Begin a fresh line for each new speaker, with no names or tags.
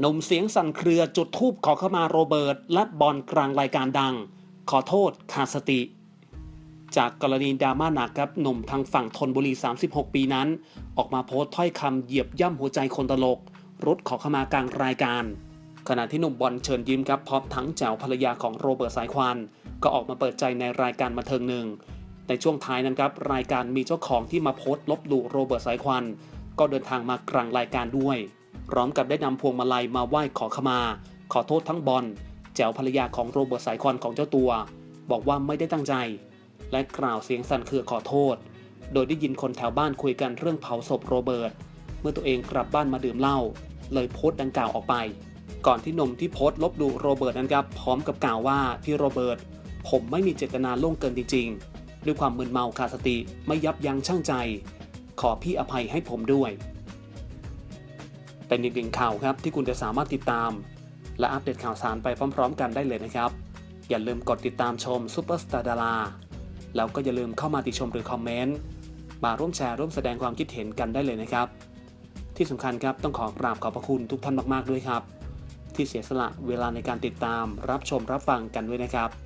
หนุ่มเสียงสั่นเครือจุดทูบขอเข้ามาโรเบิร์ตและบอลกลางรายการดัง ขอโทษขาดสติ จากกรณีดราม่าหนักครับหนุ่มทางฝั่งธนบุรี 36 ปีนั้น ออกมาโพสต์ถ้อยคำเหยียบย่ำหัวใจคนตลกรุดขอเข้ามากลางรายการ ขณะที่หนุ่มบอลเชิญยิ้มครับพร้อมทั้งแจวภรรยาของโรเบิร์ตสายควัน ก็ออกมาเปิดใจในรายการบันเทิงหนึ่งในช่วงท้ายนั้นครับรายการมีเจ้าของที่มาโพสต์ลบหลู่โรเบิร์ตสายควัน ก็เดินทางมากลางรายการด้วย พร้อมกับได้นำพวงมาลัยมาไหว้ขอขมา ขอโทษทั้งบอลแจ๋วภรรยาของโรเบิร์ตสายควันของเจ้าตัว บอกว่าไม่ได้ตั้งใจ และกล่าวเสียงสั่นเครือขอโทษ โดยได้ยินคนแถวบ้านคุยกันเรื่องเผาศพโรเบิร์ตเมื่อตัวเองกลับบ้านมาดื่มเหล้าเลยโพสต์ดังกล่าวออกไป ก่อนที่นมที่โพสต์ลบดูโรเบิร์ตนั้นครับพร้อมกับกล่าวว่าพี่โรเบิร์ตผมไม่มีเจตนาล่วงเกินจริง ๆ ด้วยความมึนเมาขาดสติไม่ยับยั้งชั่งใจ ขอพี่อภัยให้ผมด้วย เป็นอีกหนึ่งข่าวครับที่คุณจะสามารถติดตาม และอัปเดตข่าวสารไปพร้อม ๆ กันได้เลยนะครับ อย่าลืมกดติดตามชมซูเปอร์สตาร์ดาราแล้วก็อย่าลืมเข้ามาติชมหรือคอมเมนต์มาร่วมแชร์ร่วมแสดงความคิดเห็นกันได้เลยนะครับ ที่สำคัญครับต้องขอกราบขอบพระคุณทุกท่านมากๆด้วยครับ ที่เสียสละเวลาในการติดตามรับชมรับฟังกันด้วยนะครับ「